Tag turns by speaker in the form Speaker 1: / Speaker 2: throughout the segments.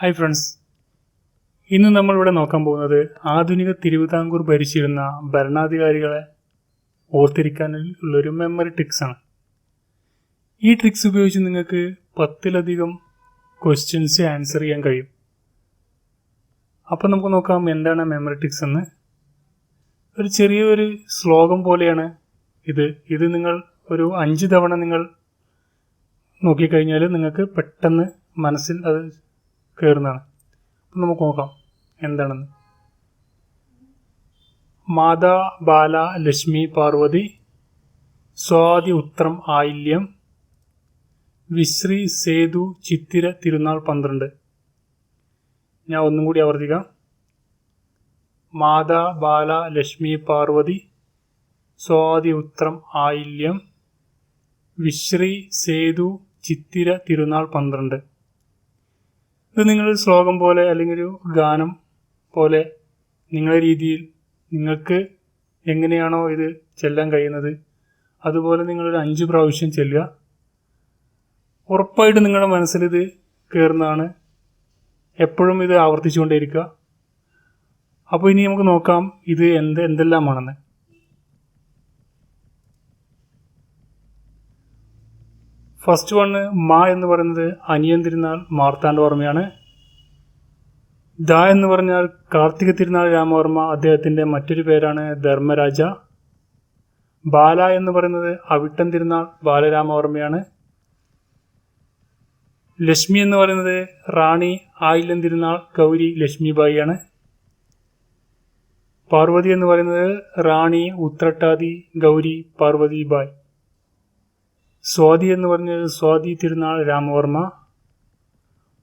Speaker 1: Hi friends ഇന്ന് നമ്മളിവിടെ നോക്കാൻ പോകുന്നത് ആധുനിക തിരുവിതാംകൂർ ഭരിച്ചിരുന്ന ഭരണാധികാരികളെ ഓർത്തിരിക്കാനുള്ളൊരു മെമ്മറി ട്രിക്സ് ആണ്. ഈ ട്രിക്സ് ഉപയോഗിച്ച് നിങ്ങൾക്ക് പത്തിലധികം ക്വസ്റ്റ്യൻസ് ആൻസർ ചെയ്യാൻ കഴിയും. അപ്പം നമുക്ക് നോക്കാം എന്താണ് മെമ്മറി ട്രിക്സ് എന്ന്. ഒരു ചെറിയൊരു ശ്ലോകം പോലെയാണ് ഇത്. ഇത് നിങ്ങൾ ഒരു അഞ്ച് തവണ നിങ്ങൾ നോക്കിക്കഴിഞ്ഞാൽ നിങ്ങൾക്ക് പെട്ടെന്ന് മനസ്സിൽ അത് കയറുന്നതാണ് അപ്പം നമുക്ക് നോക്കാം എന്താണെന്ന്. മാതാ ബാല ലക്ഷ്മി പാർവതി സ്വാതി ഉത്രം ആയില്യം വിശ്രീ സേതു ചിത്തിര തിരുനാൾ പന്ത്രണ്ട്. ഞാൻ ഒന്നും കൂടി ആവർത്തിക്കാം. മാതാ ബാല ലക്ഷ്മി പാർവതി സ്വാതി ഉത്രം ആയില്യം വിശ്രീ സേതു ചിത്തിര തിരുനാൾ പന്ത്രണ്ട്. ഇത് നിങ്ങളൊരു ശ്ലോകം പോലെ അല്ലെങ്കിൽ ഒരു ഗാനം പോലെ നിങ്ങളുടെ രീതിയിൽ നിങ്ങൾക്ക് എങ്ങനെയാണോ ഇത് ചെല്ലാൻ കഴിയുന്നത് അതുപോലെ നിങ്ങളൊരു അഞ്ച് പ്രാവശ്യം ചെല്ലുക. ഉറപ്പായിട്ട് നിങ്ങളുടെ മനസ്സിൽ ഇത് കയറുന്നതാണ് എപ്പോഴും ഇത് ആവർത്തിച്ചുകൊണ്ടേയിരിക്കുക. അപ്പോൾ ഇനി നമുക്ക് നോക്കാം ഇത് എന്ത് എന്തെല്ലാമാണെന്ന്. ഫസ്റ്റ് വണ് മാ എന്ന് പറയുന്നത് അനിയൻ തിരുനാൾ മാർത്താണ്ഡവർമ്മയാണ് ദ എന്ന് പറഞ്ഞാൽ കാർത്തിക തിരുനാൾ രാമവർമ്മ അദ്ദേഹത്തിന്റെ മറ്റൊരു പേരാണ് ധർമ്മരാജ. ബാല എന്ന് പറയുന്നത് അവിട്ടൻ തിരുനാൾ ബാലരാമവർമ്മയാണ്. ലക്ഷ്മി എന്ന് പറയുന്നത് റാണി ആയില്ലൻ തിരുനാൾ ഗൗരി ലക്ഷ്മിബായിയാണ്. പാർവതി എന്ന് പറയുന്നത് റാണി ഉത്രട്ടാതി ഗൗരി പാർവതിബായ്. സ്വാതി എന്ന് പറഞ്ഞത് സ്വാതി തിരുനാൾ രാമവർമ്മ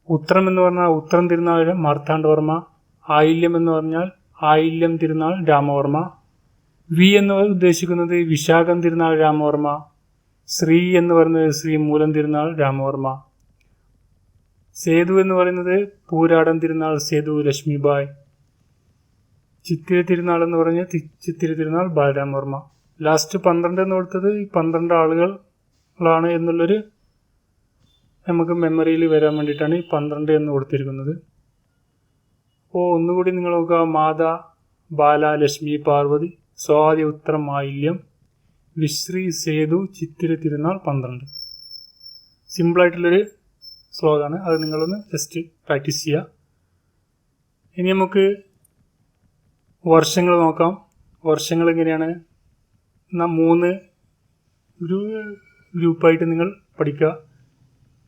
Speaker 1: ഉത്രം എന്ന് പറഞ്ഞാൽ ഉത്രം തിരുനാൾ മാർത്താണ്ഡവർമ്മ ആയില്യം എന്ന് പറഞ്ഞാൽ ആയില്യം തിരുനാൾ രാമവർമ്മ വി എന്ന് ഉദ്ദേശിക്കുന്നത് വിശാഖം തിരുനാൾ രാമവർമ്മ ശ്രീ എന്ന് പറയുന്നത് ശ്രീ മൂലം തിരുനാൾ രാമവർമ്മ. സേതു എന്ന് പറയുന്നത് പൂരാടൻ തിരുനാൾ സേതു ലക്ഷ്മിബായ്. ചിത്തിര തിരുനാൾ എന്ന് പറഞ്ഞ ചിത്തിര തിരുനാൾ ബാലരാമവർമ്മ. ലാസ്റ്റ് പന്ത്രണ്ട് എന്ന് കൊടുത്തത് പന്ത്രണ്ട് ആളുകളാണ് എന്നുള്ളൊരു നമുക്ക് മെമ്മറിയിൽ വരാൻ വേണ്ടിയിട്ടാണ് ഈ പന്ത്രണ്ട് എന്ന് കൊടുത്തിരിക്കുന്നത്. അപ്പോൾ ഒന്നുകൂടി നിങ്ങൾ നോക്കുക. മാതാ ബാല ലക്ഷ്മി പാർവതി സ്വാതി ഉത്തരം മാലിന്യം വിശ്രീ സേതു ചിത്തിര തിരുനാൾ പന്ത്രണ്ട്. സിമ്പിളായിട്ടുള്ളൊരു ശ്ലോകമാണ്. അത് നിങ്ങളൊന്ന് ജസ്റ്റ് പ്രാക്ടീസ് ചെയ്യുക. ഇനി നമുക്ക് വർഷങ്ങൾ നോക്കാം. വർഷങ്ങൾ എങ്ങനെയാണ്? മൂന്ന് ഒരു ഗ്രൂപ്പായിട്ട് നിങ്ങൾ പഠിക്കുക.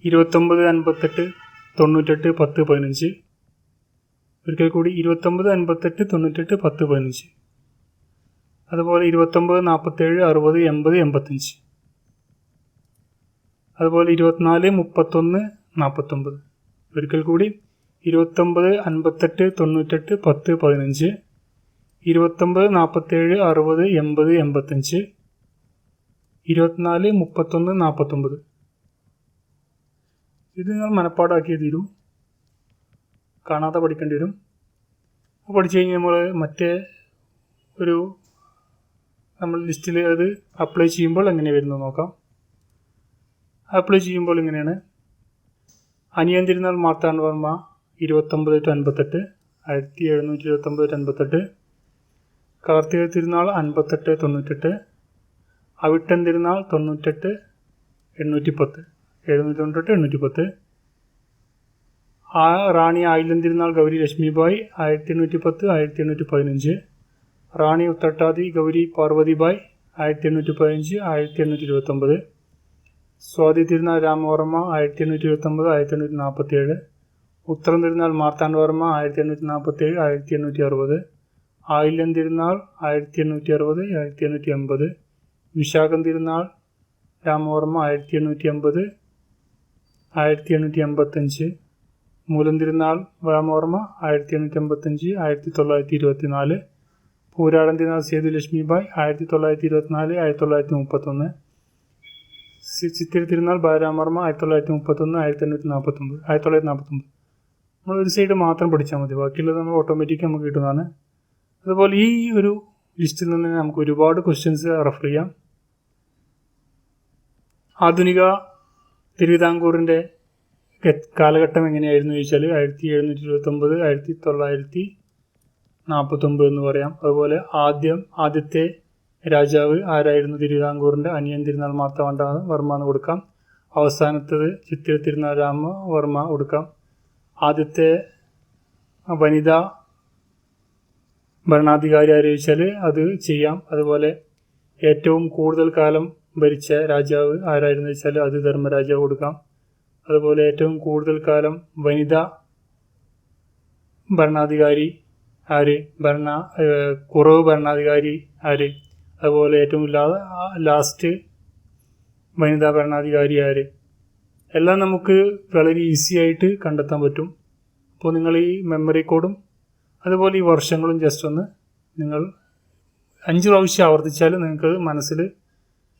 Speaker 1: ഇരുപത്തൊമ്പത് അൻപത്തെട്ട് തൊണ്ണൂറ്റെട്ട് പത്ത് പതിനഞ്ച്. ഒരിക്കൽ കൂടി ഇരുപത്തൊമ്പത് അൻപത്തെട്ട് തൊണ്ണൂറ്റെട്ട് പത്ത് പതിനഞ്ച്. അതുപോലെ ഇരുപത്തൊമ്പത് നാൽപ്പത്തേഴ് അറുപത് എൺപത് എൺപത്തഞ്ച്. അതുപോലെ ഇരുപത്തിനാല് മുപ്പത്തൊന്ന് നാൽപ്പത്തൊമ്പത് ഒരിക്കൽ കൂടി ഇരുപത്തൊമ്പത് അൻപത്തെട്ട് തൊണ്ണൂറ്റെട്ട് പത്ത് പതിനഞ്ച്. ഇരുപത്തൊമ്പത് നാൽപ്പത്തേഴ് അറുപത് എൺപത് എൺപത്തഞ്ച്. ഇരുപത്തിനാല് മുപ്പത്തൊന്ന് നാൽപ്പത്തൊമ്പത് ഇത് നിങ്ങൾ മനഃപ്പാടാക്കിയേ തീരൂ. കാണാതെ പഠിക്കേണ്ടി വരും. അപ്പോൾ പഠിച്ചു കഴിഞ്ഞാൽ നമ്മൾ മറ്റേ ഒരു നമ്മൾ ലിസ്റ്റിൽ അത് അപ്ലൈ ചെയ്യുമ്പോൾ എങ്ങനെ വരുന്നത് നോക്കാം. അപ്ലൈ ചെയ്യുമ്പോൾ ഇങ്ങനെയാണ്. അനിയൻ തിരുനാൾ മാർത്താണ്ഡവർമ്മ ഇരുപത്തൊമ്പത് ടു അൻപത്തെട്ട് ആയിരത്തി എഴുന്നൂറ്റി ഇരുപത്തൊമ്പത് ടു അൻപത്തെട്ട്. കാർത്തിക തിരുനാൾ അൻപത്തെട്ട് തൊണ്ണൂറ്റെട്ട്. അവിട്ടൻ തിരുനാൾ തൊണ്ണൂറ്റെട്ട് എണ്ണൂറ്റി പത്ത് എഴുന്നൂറ്റി തൊണ്ണൂറ്റെട്ട് എണ്ണൂറ്റി പത്ത് ആ റാണി ആയില്യം ഗൗരി ലക്ഷ്മിബായ് ആയിരത്തി എണ്ണൂറ്റി പത്ത് ആയിരത്തി എണ്ണൂറ്റി പതിനഞ്ച് റാണി ഉത്തട്ടാതി ഗൗരി പാർവതിബായ് ആയിരത്തി എണ്ണൂറ്റി പതിനഞ്ച് ആയിരത്തി എണ്ണൂറ്റി ഇരുപത്തൊമ്പത് സ്വാതി തിരുനാൾ രാമവർമ്മ ആയിരത്തി എണ്ണൂറ്റി ഇരുപത്തൊമ്പത് ആയിരത്തി എണ്ണൂറ്റി നാൽപ്പത്തി ഏഴ് ഉത്തരം തിരുനാൾ മാർത്താണ്ഡവർമ്മ ആയിരത്തി എണ്ണൂറ്റി നാൽപ്പത്തി ഏഴ് ആയിരത്തി എണ്ണൂറ്റി അറുപത് ആയില്യം തിരുനാൾ ആയിരത്തി എണ്ണൂറ്റി അറുപത് ആയിരത്തി എണ്ണൂറ്റി എൺപത് വിശാഖം തിരുനാൾ രാമവർമ്മ ആയിരത്തി എണ്ണൂറ്റി അമ്പത് ആയിരത്തി എണ്ണൂറ്റി അമ്പത്തഞ്ച് മൂലം തിരുനാൾ രാമവർമ്മ ആയിരത്തി എണ്ണൂറ്റി അമ്പത്തഞ്ച് ആയിരത്തി തൊള്ളായിരത്തി ഇരുപത്തി നാല് പൂരാടൻ തിരുനാൾ സേതു ലക്ഷ്മിബായ് ആയിരത്തി തൊള്ളായിരത്തി ഇരുപത്തിനാല് ആയിരത്തി തൊള്ളായിരത്തി മുപ്പത്തൊന്ന് ചിത്തിര തിരുനാൾ ബാലരാമവർമ്മ ആയിരത്തി തൊള്ളായിരത്തി മുപ്പത്തൊന്ന് ആയിരത്തി എണ്ണൂറ്റി നാൽപ്പത്തൊമ്പത് ആയിരത്തി തൊള്ളായിരത്തി നാൽപ്പത്തൊമ്പത് നമ്മൾ ഒരു സൈഡ് മാത്രം പഠിച്ചാൽ മതി ബാക്കിയുള്ളത് നമ്മൾ ഓട്ടോമാറ്റിക് നമുക്ക് കിട്ടുന്നതാണ്. അതുപോലെ ഈ ഒരു ലിസ്റ്റിൽ നിന്ന് നമുക്ക് ഒരുപാട് ക്വസ്റ്റ്യൻസ് റെഫർ ചെയ്യാം. ആധുനിക തിരുവിതാംകൂറിന്റെ കാലഘട്ടം എങ്ങനെയായിരുന്നു ചോദിച്ചാൽ ആയിരത്തി എഴുന്നൂറ്റി ഇരുപത്തൊമ്പത് ആയിരത്തി തൊള്ളായിരത്തി നാൽപ്പത്തൊമ്പത് എന്ന് പറയാം. അതുപോലെ ആദ്യം ആദ്യത്തെ രാജാവ് ആരായിരുന്നു? തിരുവിതാംകൂറിന്റെ അനിയൻ തിരുനാൾ മാർത്താണ്ഡ വർമ്മ എന്ന് കൊടുക്കാം. അവസാനത്തത് ചിത്തിര തിരുനാൾ രാമ വർമ്മ കൊടുക്കാം. ആദ്യത്തെ വനിതാ ഭരണാധികാരി ആരോപിച്ചാൽ അത് ചെയ്യാം. അതുപോലെ ഏറ്റവും കൂടുതൽ കാലം ഭരിച്ച രാജാവ് ആരായിരുന്നു വെച്ചാൽ അത് ധർമ്മരാജാവ് കൊടുക്കാം. അതുപോലെ ഏറ്റവും കൂടുതൽ കാലം വനിതാ ഭരണാധികാരി ആര്? ഭരണ കുറവ് ഭരണാധികാരി ആര്? അതുപോലെ ഏറ്റവും ലാസ്റ്റ് വനിതാ ഭരണാധികാരി ആര്? എല്ലാം നമുക്ക് വളരെ ഈസി ആയിട്ട് കണ്ടെത്താൻ പറ്റും. അപ്പോൾ നിങ്ങൾ ഈ മെമ്മറി കോഡും അതുപോലെ ഈ വർഷങ്ങളും ജസ്റ്റ് ഒന്ന് നിങ്ങൾ അഞ്ച് പ്രാവശ്യം ആവർത്തിച്ചാൽ നിങ്ങൾക്ക് മനസ്സിൽ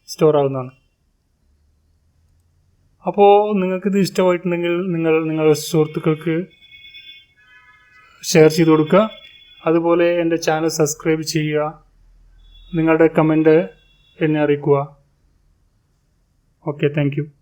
Speaker 1: സ്റ്റോർ ആവുന്നതാണ് അപ്പോൾ നിങ്ങൾക്കിത് ഇഷ്ടമായിട്ടുണ്ടെങ്കിൽ നിങ്ങൾ നിങ്ങളുടെ സുഹൃത്തുക്കൾക്ക് ഷെയർ ചെയ്ത് കൊടുക്കുക. അതുപോലെ എന്റെ ചാനൽ സബ്സ്ക്രൈബ് ചെയ്യുക. നിങ്ങളുടെ കമന്റ് എന്നെ അറിയിക്കുക. Okay thank